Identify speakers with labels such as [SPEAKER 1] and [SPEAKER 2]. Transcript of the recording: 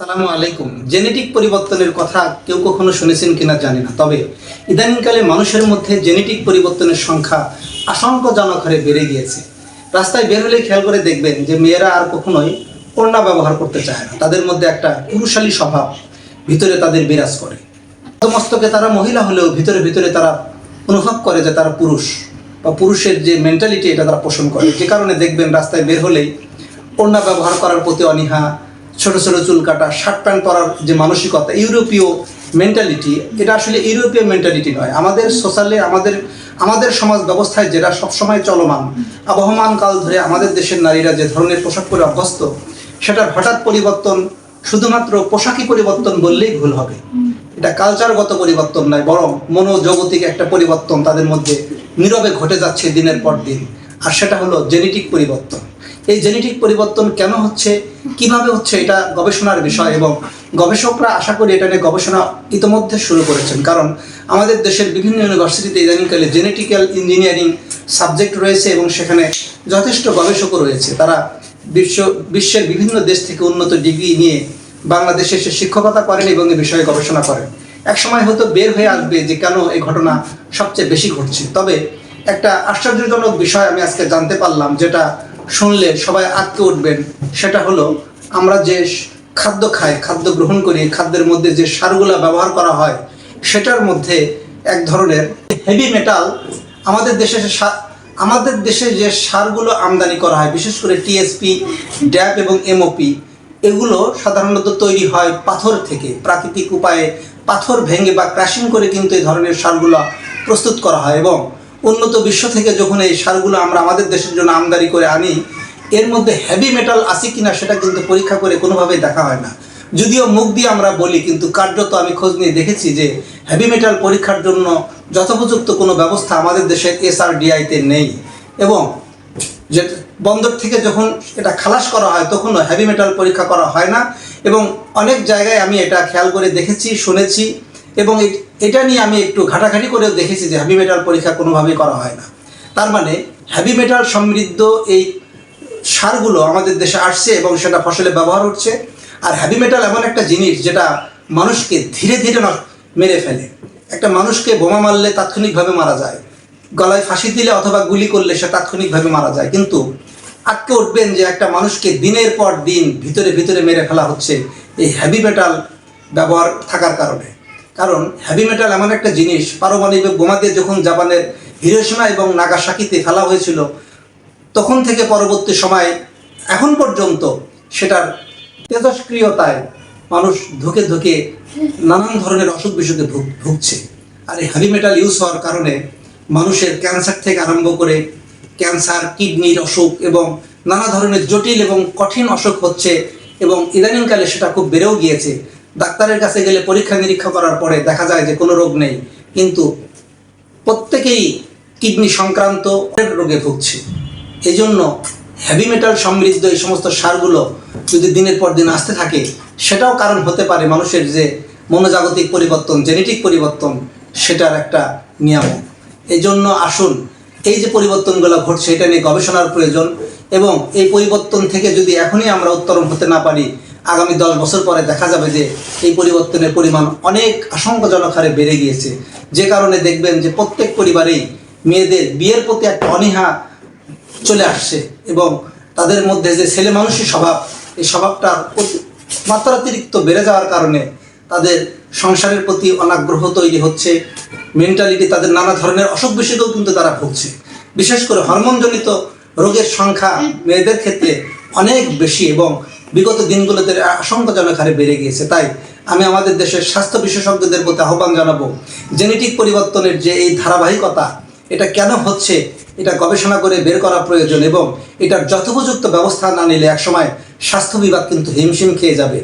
[SPEAKER 1] সালামু আলাইকুম। জেনেটিক পরিবর্তনের কথা কেউ কখনো শুনেছেন কিনা জানি না, তবে ইদানিংকালে মানুষের মধ্যে জেনেটিক পরিবর্তনের সংখ্যা আশঙ্কাজনক হারে বেড়ে গিয়েছে। রাস্তায় বের হলে খেয়াল করে দেখবেন যে মেয়েরা আর কখনোই ওড়না ব্যবহার করতে চায় না। তাদের মধ্যে একটা পুরুষালী স্বভাব ভিতরে তাদের বিরাজ করে। মস্তকে তারা মহিলা হলেও ভিতরে ভিতরে তারা অনুভব করে যে তারা পুরুষ বা পুরুষের যে মেন্টালিটি এটা তারা পোষণ করে। যে কারণে দেখবেন রাস্তায় বের হলেই ওড়না ব্যবহার করার প্রতি অনীহা ছোট ছোট চুল কাটা, শার্ট প্যান্ট পরার যে মানসিকতা, ইউরোপীয় মেন্টালিটি এটা আসলে ইউরোপীয় মেন্টালিটি নয়। আমাদের সোশ্যালে আমাদের আমাদের সমাজ ব্যবস্থায় যেটা সবসময় চলমান, আবহমান কাল ধরে আমাদের দেশের নারীরা যে ধরনের পোশাক পরে অভ্যস্ত, সেটার হঠাৎ পরিবর্তন শুধুমাত্র পোশাকি পরিবর্তন বললেই ভুল হবে। এটা কালচারগত পরিবর্তন নয়, বরং মনোজগতিক একটা পরিবর্তন তাদের মধ্যে নীরবে ঘটে যাচ্ছে দিনের পর দিন। আর সেটা হলো জেনেটিক পরিবর্তন। এই জেনেটিক পরিবর্তন কেন হচ্ছে? কীভাবে হচ্ছে এটা গবেষণার বিষয়? এবং গবেষকরা আশা করি এটা নিয়ে গবেষণা ইতোমধ্যে শুরু করেছেন। কারণ আমাদের দেশের বিভিন্ন ইউনিভার্সিটিতে ইদানিংকালে জেনেটিক্যাল ইঞ্জিনিয়ারিং সাবজেক্ট রয়েছে এবং সেখানে যথেষ্ট গবেষকও রয়েছে। তারা বিশ্ব, বিশ্বের বিভিন্ন দেশ থেকে উন্নত ডিগ্রি নিয়ে বাংলাদেশে এসে শিক্ষকতা করেন এবং এ বিষয়ে গবেষণা করেন। এক সময় হয়তো বের হয়ে আসবে যে কেন এই ঘটনা সবচেয়ে বেশি ঘটছে। তবে একটা আশ্চর্যজনক বিষয় আমি আজকে জানতে পারলাম, যেটা শুনলে সবাই আটকে উঠবেন। সেটা হলো, আমরা যে খাদ্য খাই, খাদ্য গ্রহণ করি, খাদ্যের মধ্যে যে সারগুলা ব্যবহার করা হয়, সেটার মধ্যে এক ধরনের হেভি মেটাল আমাদের দেশে আমাদের দেশে যে সারগুলো আমদানি করা হয়, বিশেষ করে টিএসপি ড্যাপ এবং এমওপি এগুলো সাধারণত তৈরি হয় পাথর থেকে। প্রাকৃতিক উপায়ে পাথর ভেঙে বা ক্রাশিং করে কিন্তু এই ধরনের সারগুলো প্রস্তুত করা হয় এবং উন্নত বিশ্ব থেকে যখন এই সারগুলো আমরা আমাদের দেশের জন্য আমদানি করে আনি, এর মধ্যে হেভি মেটাল আছে কিনা সেটা কিন্তু পরীক্ষা করে কোনোভাবেই দেখা হয় না। যদিও মুখ দিয়ে আমরা বলি, কিন্তু কার্যত আমি খোঁজ নিয়ে দেখেছি যে হেভি মেটাল পরীক্ষার জন্য যথোপযুক্ত কোনো ব্যবস্থা আমাদের দেশের এসআরডিআইতে নেই। এবং যে বন্দর থেকে যখন এটা খালাস করা হয়, তখনও হেভি মেটাল পরীক্ষা করা হয় না। এবং অনেক জায়গায় আমি এটা খেয়াল করে দেখেছি, শুনেছি। এবং এটা নিয়ে আমি একটু ঘাটাঘাটি করেও দেখেছি যে হেভি মেটাল পরীক্ষা কোনোভাবেই করা হয় না। তার মানে হেভি মেটাল সমৃদ্ধ এই সারগুলো আমাদের দেশে আসছে এবং সেটা ফসলে ব্যবহার হচ্ছে। আর হেভি মেটাল এমন একটা জিনিস যেটা মানুষকে ধীরে ধীরে মেরে ফেলে। একটা মানুষকে বোমা মারলে তাৎক্ষণিকভাবে মারা যায়। গলায় ফাঁসি দিলে অথবা গুলি করলে সে তাৎক্ষণিকভাবে মারা যায়। কিন্তু আটকে উঠবেন যে একটা মানুষকে দিনের পর দিন ভিতরে ভিতরে মেরে ফেলা হচ্ছে এই হেভি মেটাল ব্যবহার থাকার কারণে। কারণ হেভি মেটাল এমন একটা জিনিস, পারমাণবিক বোমা দিয়ে যখন জাপানের হিরোশিমা এবং নাগাসাকিতে ফেলা হয়েছিল, তখন থেকে পরবর্তী সময়, এখন পর্যন্ত সেটার তেজস্ক্রিয়তায় মানুষ ধুকে ধুকে নানান ধরনের অসুখ বিসুখে ভুগ- ভুগছে। আর এই হ্যাভি মেটাল ইউজ হওয়ার কারণে মানুষের ক্যান্সার থেকে আরম্ভ করে ক্যান্সার কিডনির অসুখ এবং নানা ধরনের জটিল এবং কঠিন অসুখ হচ্ছে এবং ইদানিংকালে সেটা খুব বেড়েও গিয়েছে। ডাক্তারের কাছে গেলে পরীক্ষা নিরীক্ষা করার পরে দেখা যায় যে কোনো রোগ নেই, কিন্তু প্রত্যেকেই কিডনি সংক্রান্ত রোগে ভুগছে। এই জন্য হেভি মেটাল সমৃদ্ধ এই সমস্ত সারগুলো যদি দিনের পর দিন আসতে থাকে, সেটাও কারণ হতে পারে মানুষের যে মনোজাগতিক পরিবর্তন, জেনেটিক পরিবর্তন, সেটার একটা নিয়ামক এই জন্য আসুন, এই যে পরিবর্তনগুলো ঘটছে, এটা নিয়ে গবেষণার প্রয়োজন এবং এই পরিবর্তন থেকে যদি এখনই আমরা উত্তরণ হতে না পারি আগামী দশ বছর পরে দেখা যাবে যে এই পরিবর্তনের পরিমাণ অনেক আশঙ্কাজনক হারে বেড়ে গিয়েছে। যে কারণে দেখবেন যে প্রত্যেক পরিবারেই মেয়েদের বিয়ের প্রতি একটা অনীহা চলে আসছে এবং তাদের মধ্যে যে ছেলে মানুষের স্বভাব, এই স্বভাবটা মাত্রাতিরিক্ত বেড়ে যাওয়ার কারণে তাদের সংসারের প্রতি অনাগ্রহ তৈরি হচ্ছে মেন্টালিটি তাদের নানা ধরনের অসুখ বিসুখেও কিন্তু তারা ভুগছে। বিশেষ করে হরমোনজনিত রোগের সংখ্যা মেয়েদের ক্ষেত্রে অনেক বেশি এবং বিগত দিনগুলোতে আশঙ্কাজনক হারে বেড়ে গিয়েছে। তাই আমি আমাদের দেশের স্বাস্থ্য বিশেষজ্ঞদের প্রতি আহ্বান জানাব, জেনেটিক পরিবর্তনের যে এই ধারাবাহিকতা, এটা কেন হচ্ছে, এটা গবেষণা করে বের করা প্রয়োজন এবং এটার যথোপযুক্ত ব্যবস্থা না নিলে একসময় স্বাস্থ্য বিভাগ কিন্তু হিমশিম খেয়ে যাবে।